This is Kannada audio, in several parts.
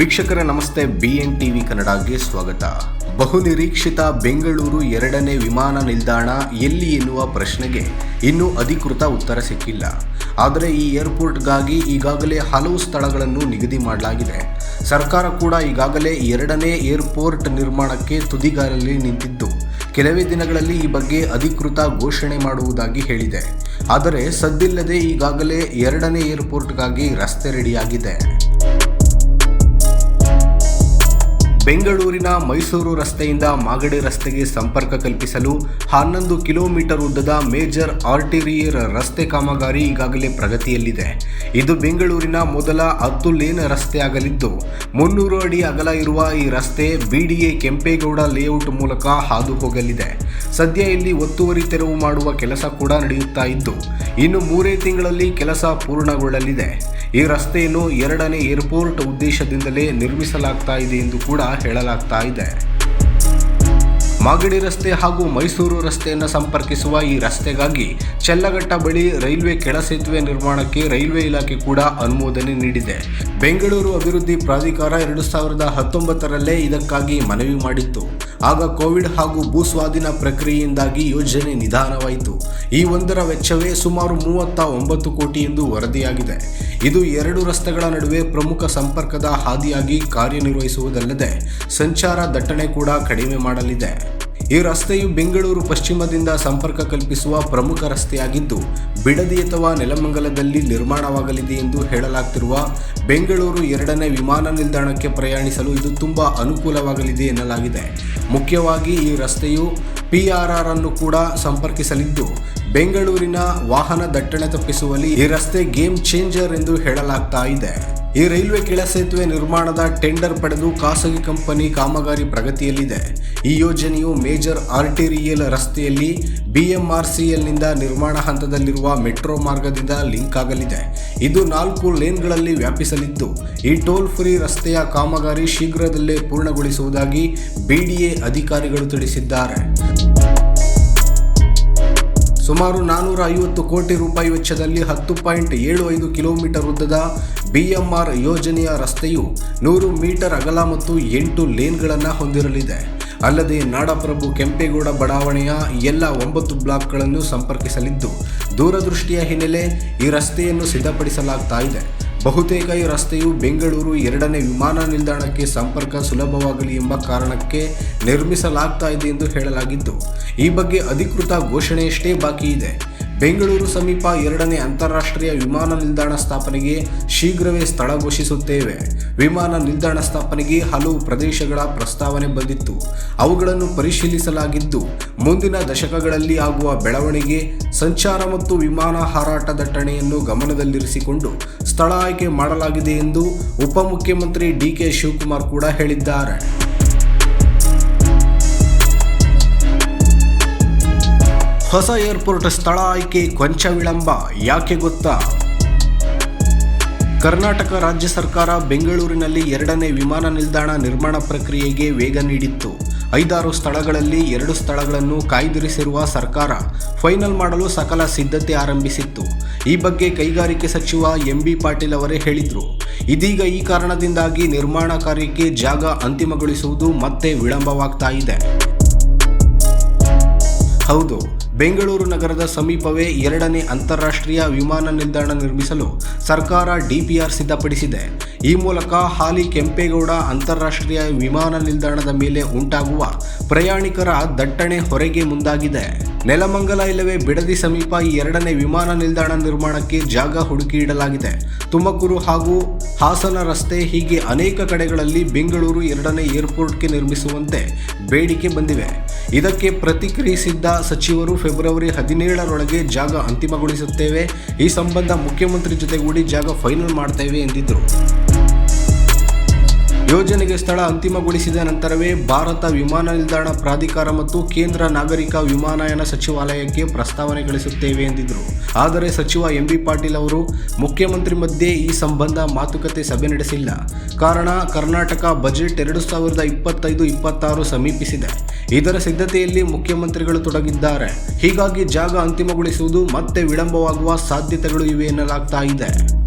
ವೀಕ್ಷಕರ, ನಮಸ್ತೆ. ಬಿ ಎನ್ ಟಿವಿ ಕನ್ನಡಗೆ ಸ್ವಾಗತ. ಬಹುನಿರೀಕ್ಷಿತ ಬೆಂಗಳೂರು ಎರಡನೇ ವಿಮಾನ ನಿಲ್ದಾಣ ಎಲ್ಲಿ ಎನ್ನುವ ಪ್ರಶ್ನೆಗೆ ಇನ್ನೂ ಅಧಿಕೃತ ಉತ್ತರ ಸಿಕ್ಕಿಲ್ಲ. ಆದರೆ ಈ ಏರ್ಪೋರ್ಟ್ಗಾಗಿ ಈಗಾಗಲೇ ಹಲವು ಸ್ಥಳಗಳನ್ನು ನಿಗದಿ ಮಾಡಲಾಗಿದೆ. ಸರ್ಕಾರ ಕೂಡ ಈಗಾಗಲೇ ಎರಡನೇ ಏರ್ಪೋರ್ಟ್ ನಿರ್ಮಾಣಕ್ಕೆ ತುದಿಗಾಲಲ್ಲಿ ನಿಂತಿದ್ದು. ಕೆಲವೇ ದಿನಗಳಲ್ಲಿ ಈ ಬಗ್ಗೆ ಅಧಿಕೃತ ಘೋಷಣೆ ಮಾಡುವುದಾಗಿ ಹೇಳಿದೆ. ಆದರೆ ಸದ್ದಿಲ್ಲದೆ ಈಗಾಗಲೇ ಎರಡನೇ ಏರ್ಪೋರ್ಟ್ಗಾಗಿ ರಸ್ತೆ ರೆಡಿಯಾಗಿದೆ. ಬೆಂಗಳೂರಿನ ಮೈಸೂರು ರಸ್ತೆಯಿಂದ ಮಾಗಡಿ ರಸ್ತೆಗೆ ಸಂಪರ್ಕ ಕಲ್ಪಿಸಲು ಹನ್ನೊಂದು ಕಿಲೋಮೀಟರ್ ಉದ್ದದ ಮೇಜರ್ ಆರ್ಟಿರಿಯರ್ ರಸ್ತೆ ಕಾಮಗಾರಿ ಈಗಾಗಲೇ ಪ್ರಗತಿಯಲ್ಲಿದೆ. ಇದು ಬೆಂಗಳೂರಿನ ಮೊದಲ ಹತ್ತು ಲೇನ್ ರಸ್ತೆ ಆಗಲಿದ್ದು, ಮುನ್ನೂರು ಅಡಿ ಅಗಲ ಇರುವ ಈ ರಸ್ತೆ ಬಿಡಿಎ ಕೆಂಪೇಗೌಡ ಲೇಔಟ್ ಮೂಲಕ ಹಾದು ಹೋಗಲಿದೆ ಸದ್ಯ ಇಲ್ಲಿ ಒತ್ತುವರಿ ತೆರವು ಮಾಡುವ ಕೆಲಸ ಕೂಡ ನಡೆಯುತ್ತಾ ಇದ್ದು, ಇನ್ನು ಮೂರೇ ತಿಂಗಳಲ್ಲಿ ಕೆಲಸ ಪೂರ್ಣಗೊಳ್ಳಲಿದೆ. ಈ ರಸ್ತೆಯನ್ನು ಎರಡನೇ ಏರ್ಪೋರ್ಟ್ ಉದ್ದೇಶದಿಂದಲೇ ನಿರ್ಮಿಸಲಾಗ್ತಾ ಇದೆ ಎಂದು ಕೂಡ ಹೇಳಲಾಗ್ತಾ ಇದೆ. ಮಾಗಡಿ ರಸ್ತೆ ಹಾಗೂ ಮೈಸೂರು ರಸ್ತೆಯನ್ನು ಸಂಪರ್ಕಿಸುವ ಈ ರಸ್ತೆಗಾಗಿ ಚೆಲ್ಲಘಟ್ಟ ಬಳಿ ರೈಲ್ವೆ ಕೆಳ ಸೇತುವೆ ನಿರ್ಮಾಣಕ್ಕೆ ರೈಲ್ವೆ ಇಲಾಖೆ ಕೂಡ ಅನುಮೋದನೆ ನೀಡಿದೆ. ಬೆಂಗಳೂರು ಅಭಿವೃದ್ಧಿ ಪ್ರಾಧಿಕಾರ ಎರಡು ಸಾವಿರದ ಹತ್ತೊಂಬತ್ತರಲ್ಲೇ ಇದಕ್ಕಾಗಿ ಮನವಿ ಮಾಡಿತ್ತು. ಆಗ ಕೋವಿಡ್ ಹಾಗೂ ಭೂಸ್ವಾಧೀನ ಪ್ರಕ್ರಿಯೆಯಿಂದಾಗಿ ಯೋಜನೆ ನಿಧಾನವಾಯಿತು. ಈ ಒಂದರ ವೆಚ್ಚವೇ ಸುಮಾರು ಮೂವತ್ತ ಒಂಬತ್ತು ಕೋಟಿ ಎಂದು ವರದಿಯಾಗಿದೆ. ಇದು ಎರಡು ರಸ್ತೆಗಳ ನಡುವೆ ಪ್ರಮುಖ ಸಂಪರ್ಕದ ಹಾದಿಯಾಗಿ ಕಾರ್ಯನಿರ್ವಹಿಸುವುದಲ್ಲದೆ, ಸಂಚಾರ ದಟ್ಟಣೆ ಕೂಡ ಕಡಿಮೆ ಮಾಡಲಿದೆ. ಈ ರಸ್ತೆಯು ಬೆಂಗಳೂರು ಪಶ್ಚಿಮದಿಂದ ಸಂಪರ್ಕ ಕಲ್ಪಿಸುವ ಪ್ರಮುಖ ರಸ್ತೆಯಾಗಿದ್ದು, ಬಿಡದಿ ಅಥವಾ ನೆಲಮಂಗಲದಲ್ಲಿ ನಿರ್ಮಾಣವಾಗಲಿದೆ ಎಂದು ಹೇಳಲಾಗ್ತಿರುವ ಬೆಂಗಳೂರು ಎರಡನೇ ವಿಮಾನ ನಿಲ್ದಾಣಕ್ಕೆ ಪ್ರಯಾಣಿಸಲು ಇದು ತುಂಬ ಅನುಕೂಲವಾಗಲಿದೆ ಎನ್ನಲಾಗಿದೆ. ಮುಖ್ಯವಾಗಿ ಈ ರಸ್ತೆಯು ಪಿ ಆರ್ ಅನ್ನು ಕೂಡ ಸಂಪರ್ಕಿಸಲಿದ್ದು, ಬೆಂಗಳೂರಿನ ವಾಹನ ದಟ್ಟಣೆ ತಪ್ಪಿಸುವಲ್ಲಿ ಈ ರಸ್ತೆ ಗೇಮ್ ಚೇಂಜರ್ ಎಂದು ಹೇಳಲಾಗ್ತಾ ಇದೆ. ಈ ರೈಲ್ವೆ ಕೆಳಸೇತುವೆ ನಿರ್ಮಾಣದ ಟೆಂಡರ್ ಪಡೆದು ಖಾಸಗಿ ಕಂಪನಿ ಕಾಮಗಾರಿ ಪ್ರಗತಿಯಲ್ಲಿದೆ. ಈ ಯೋಜನೆಯು ಮೇಜರ್ ಆರ್ಟಿರಿಯಲ್ ರಸ್ತೆಯಲ್ಲಿ ಬಿಎಂಆರ್ಸಿಎಲ್ನಿಂದ ನಿರ್ಮಾಣ ಹಂತದಲ್ಲಿರುವ ಮೆಟ್ರೋ ಮಾರ್ಗದಿಂದ ಲಿಂಕ್ ಆಗಲಿದೆ. ಇದು ನಾಲ್ಕು ಲೇನ್ಗಳಲ್ಲಿ ವ್ಯಾಪಿಸಲಿದ್ದು, ಈ ಟೋಲ್ ಫ್ರೀ ರಸ್ತೆಯ ಕಾಮಗಾರಿ ಶೀಘ್ರದಲ್ಲೇ ಪೂರ್ಣಗೊಳಿಸುವುದಾಗಿ ಬಿಡಿಎ ಅಧಿಕಾರಿಗಳು ತಿಳಿಸಿದ್ದಾರೆ. ಸುಮಾರು ನಾನೂರ ಐವತ್ತು ಕೋಟಿ ರೂಪಾಯಿ ವೆಚ್ಚದಲ್ಲಿ ಹತ್ತು ಪಾಯಿಂಟ್ ಏಳು ಐದು ಕಿಲೋಮೀಟರ್ ಉದ್ದದ ಬಿಎಂಆರ್ ಯೋಜನೆಯ ರಸ್ತೆಯು ನೂರು ಮೀಟರ್ ಅಗಲ ಮತ್ತು ಎಂಟು ಲೇನ್ಗಳನ್ನು ಹೊಂದಿರಲಿದೆ. ಅಲ್ಲದೆ ನಾಡಪ್ರಭು ಕೆಂಪೇಗೌಡ ಬಡಾವಣೆಯ ಎಲ್ಲ ಒಂಬತ್ತು ಬ್ಲಾಕ್ಗಳನ್ನು ಸಂಪರ್ಕಿಸಲಿದ್ದು, ದೂರದೃಷ್ಟಿಯ ಹಿನ್ನೆಲೆ ಈ ರಸ್ತೆಯನ್ನು ಸಿದ್ಧಪಡಿಸಲಾಗ್ತಾ ಇದೆ. ಬಹುತೇಕ ಈ ರಸ್ತೆಯು ಬೆಂಗಳೂರು ಎರಡನೇ ವಿಮಾನ ನಿಲ್ದಾಣಕ್ಕೆ ಸಂಪರ್ಕ ಸುಲಭವಾಗಲಿ ಎಂಬ ಕಾರಣಕ್ಕೆ ನಿರ್ಮಿಸಲಾಗ್ತಾ ಇದೆ ಎಂದು ಹೇಳಲಾಗಿದ್ದು ಈ ಬಗ್ಗೆ ಅಧಿಕೃತ ಘೋಷಣೆಯಷ್ಟೇ ಬಾಕಿ ಇದೆ. ಬೆಂಗಳೂರು ಸಮೀಪ ಎರಡನೇ ಅಂತಾರಾಷ್ಟ್ರೀಯ ವಿಮಾನ ನಿಲ್ದಾಣ ಸ್ಥಾಪನೆಗೆ ಶೀಘ್ರವೇ ಸ್ಥಳ ಘೋಷಿಸುತ್ತೇವೆ. ವಿಮಾನ ನಿಲ್ದಾಣ ಸ್ಥಾಪನೆಗೆ ಹಲವು ಪ್ರದೇಶಗಳ ಪ್ರಸ್ತಾವನೆ ಬಂದಿತ್ತು. ಅವುಗಳನ್ನು ಪರಿಶೀಲಿಸಲಾಗಿದ್ದು, ಮುಂದಿನ ದಶಕಗಳಲ್ಲಿ ಆಗುವ ಬೆಳವಣಿಗೆ, ಸಂಚಾರ ಮತ್ತು ವಿಮಾನ ಹಾರಾಟ ದಟ್ಟಣೆಯನ್ನು ಗಮನದಲ್ಲಿರಿಸಿಕೊಂಡು ಸ್ಥಳ ಆಯ್ಕೆ ಮಾಡಲಾಗಿದೆ ಎಂದು ಉಪಮುಖ್ಯಮಂತ್ರಿ ಡಿಕೆ ಶಿವಕುಮಾರ್ ಕೂಡ ಹೇಳಿದ್ದಾರೆ. ಹೊಸ ಏರ್ಪೋರ್ಟ್ ಸ್ಥಳ ಆಯ್ಕೆ ಕೊಂಚ ವಿಳಂಬ, ಯಾಕೆ ಗೊತ್ತಾ? ಕರ್ನಾಟಕ ರಾಜ್ಯ ಸರ್ಕಾರ ಬೆಂಗಳೂರಿನಲ್ಲಿ ಎರಡನೇ ವಿಮಾನ ನಿಲ್ದಾಣ ನಿರ್ಮಾಣ ಪ್ರಕ್ರಿಯೆಗೆ ವೇಗ ನೀಡಿತ್ತು. ಐದಾರು ಸ್ಥಳಗಳಲ್ಲಿ ಎರಡು ಸ್ಥಳಗಳನ್ನು ಕಾಯ್ದಿರಿಸಿರುವ ಸರ್ಕಾರ ಫೈನಲ್ ಮಾಡಲು ಸಕಲ ಸಿದ್ಧತೆ ಆರಂಭಿಸಿತ್ತು. ಈ ಬಗ್ಗೆ ಕೈಗಾರಿಕೆ ಸಚಿವ ಎಂ ಬಿ ಪಾಟೀಲ್ ಅವರೇ ಹೇಳಿದರು. ಇದೀಗ ಈ ಕಾರಣದಿಂದಾಗಿ ನಿರ್ಮಾಣ ಕಾರ್ಯಕ್ಕೆ ಜಾಗ ಅಂತಿಮಗೊಳಿಸುವುದು ಮತ್ತೆ ವಿಳಂಬವಾಗ್ತಾ ಇದೆ. ಹೌದು ಬೆಂಗಳೂರು ನಗರದ ಸಮೀಪವೇ ಎರಡನೇ ಅಂತಾರಾಷ್ಟ್ರೀಯ ವಿಮಾನ ನಿಲ್ದಾಣ ನಿರ್ಮಿಸಲು ಸರ್ಕಾರ ಡಿಪಿಆರ್ ಸಿದ್ಧಪಡಿಸಿದೆ. ಈ ಮೂಲಕ ಹಾಲಿ ಕೆಂಪೇಗೌಡ ಅಂತಾರಾಷ್ಟ್ರೀಯ ವಿಮಾನ ನಿಲ್ದಾಣದ ಮೇಲೆ ಉಂಟಾಗುವ ಪ್ರಯಾಣಿಕರ ದಟ್ಟಣೆ ಹೊರಗೆ ಮುಂದಾಗಿದೆ. ನೆಲಮಂಗಲ ಇಲ್ಲವೇ ಬಿಡದಿ ಸಮೀಪ ಈ ಎರಡನೇ ವಿಮಾನ ನಿಲ್ದಾಣ ನಿರ್ಮಾಣಕ್ಕೆ ಜಾಗ ಹುಡುಕಿ ಇಡಲಾಗಿದೆ ತುಮಕೂರು ಹಾಗೂ ಹಾಸನ ರಸ್ತೆ ಹೀಗೆ ಅನೇಕ ಕಡೆಗಳಲ್ಲಿ ಬೆಂಗಳೂರು ಎರಡನೇ ಏರ್ಪೋರ್ಟ್ಗೆ ನಿರ್ಮಿಸುವಂತೆ ಬೇಡಿಕೆ ಬಂದಿವೆ. ಇದಕ್ಕೆ ಪ್ರತಿಕ್ರಿಯಿಸಿದ್ದ ಸಚಿವರು ಫೆಬ್ರವರಿ ಹದಿನೇಳರೊಳಗೆ ಜಾಗ ಅಂತಿಮಗೊಳಿಸುತ್ತೇವೆ. ಈ ಸಂಬಂಧ ಮುಖ್ಯಮಂತ್ರಿ ಜೊತೆಗೂಡಿ ಜಾಗ ಫೈನಲ್ ಮಾಡ್ತೇವೆ ಎಂದಿದ್ದರು. ಯೋಜನೆಗೆ ಸ್ಥಳ ಅಂತಿಮಗೊಳಿಸಿದ ನಂತರವೇ ಭಾರತ ವಿಮಾನ ನಿಲ್ದಾಣ ಪ್ರಾಧಿಕಾರ ಮತ್ತು ಕೇಂದ್ರ ನಾಗರಿಕ ವಿಮಾನಯಾನ ಸಚಿವಾಲಯಕ್ಕೆ ಪ್ರಸ್ತಾವನೆ ಗಳಿಸುತ್ತೇವೆ ಎಂದಿದ್ದರು. ಆದರೆ ಸಚಿವ ಎಂ ಬಿ ಪಾಟೀಲ್ ಅವರು ಮುಖ್ಯಮಂತ್ರಿ ಮಧ್ಯೆ ಈ ಸಂಬಂಧ ಮಾತುಕತೆ ಸಭೆ ನಡೆಸಿಲ್ಲ. ಕಾರಣ, ಕರ್ನಾಟಕ ಬಜೆಟ್ ಎರಡು ಸಾವಿರದ ಇಪ್ಪತ್ತೈದು ಇಪ್ಪತ್ತಾರು ಸಮೀಪಿಸಿದೆ. ಇದರ ಸಿದ್ಧತೆಯಲ್ಲಿ ಮುಖ್ಯಮಂತ್ರಿಗಳು ತೊಡಗಿದ್ದಾರೆ. ಹೀಗಾಗಿ ಜಾಗ ಅಂತಿಮಗೊಳಿಸುವುದು ಮತ್ತೆ ವಿಳಂಬವಾಗುವ ಸಾಧ್ಯತೆಗಳು ಇವೆ ಎನ್ನಲಾಗ್ತಾ ಇದೆ.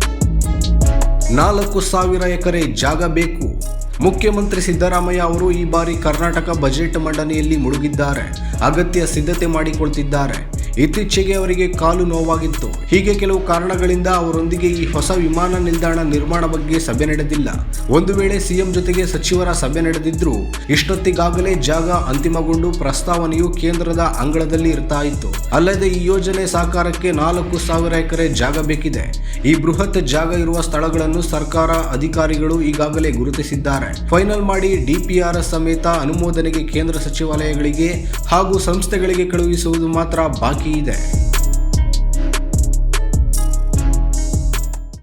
ನಾಲ್ಕು ಸಾವಿರ ಎಕರೆ ಜಾಗ ಬೇಕು. ಮುಖ್ಯಮಂತ್ರಿ ಸಿದ್ದರಾಮಯ್ಯ ಅವರು ಈ ಬಾರಿ ಕರ್ನಾಟಕ ಬಜೆಟ್ ಮಂಡನೆಯಲ್ಲಿ ಮುಳುಗಿದ್ದಾರೆ. ಅಗತ್ಯ ಸಿದ್ಧತೆ ಮಾಡಿಕೊಳ್ತಿದ್ದಾರೆ. ಇತ್ತೀಚೆಗೆ ಅವರಿಗೆ ಕಾಲು ನೋವಾಗಿತ್ತು. ಹೀಗೆ ಕೆಲವು ಕಾರಣಗಳಿಂದ ಅವರೊಂದಿಗೆ ಈ ಹೊಸ ವಿಮಾನ ನಿಲ್ದಾಣ ನಿರ್ಮಾಣ ಬಗ್ಗೆ ಸಭೆ ನಡೆದಿಲ್ಲ. ಒಂದು ವೇಳೆ ಸಿಎಂ ಜೊತೆಗೆ ಸಚಿವರ ಸಭೆ ನಡೆದಿದ್ರು ಇಷ್ಟೊತ್ತಿಗಾಗಲೇ ಜಾಗ ಅಂತಿಮಗೊಂಡು ಪ್ರಸ್ತಾವನೆಯು ಕೇಂದ್ರದ ಅಂಗಳದಲ್ಲಿ ಇರ್ತಾ ಇತ್ತು. ಅಲ್ಲದೆ ಈ ಯೋಜನೆ ಸಾಕಾರಕ್ಕೆ ನಾಲ್ಕು ಸಾವಿರ ಎಕರೆ ಜಾಗ ಬೇಕಿದೆ. ಈ ಬೃಹತ್ ಜಾಗ ಇರುವ ಸ್ಥಳಗಳನ್ನು ಸರ್ಕಾರ ಅಧಿಕಾರಿಗಳು ಈಗಾಗಲೇ ಗುರುತಿಸಿದ್ದಾರೆ. ಫೈನಲ್ ಮಾಡಿ ಡಿಪಿಆರ್ ಸಮೇತ ಅನುಮೋದನೆಗೆ ಕೇಂದ್ರ ಸಚಿವಾಲಯಗಳಿಗೆ ಹಾಗೂ ಸಂಸ್ಥೆಗಳಿಗೆ ಕಳುಹಿಸುವುದು ಮಾತ್ರ ಬಾಕಿ ಇದೆ.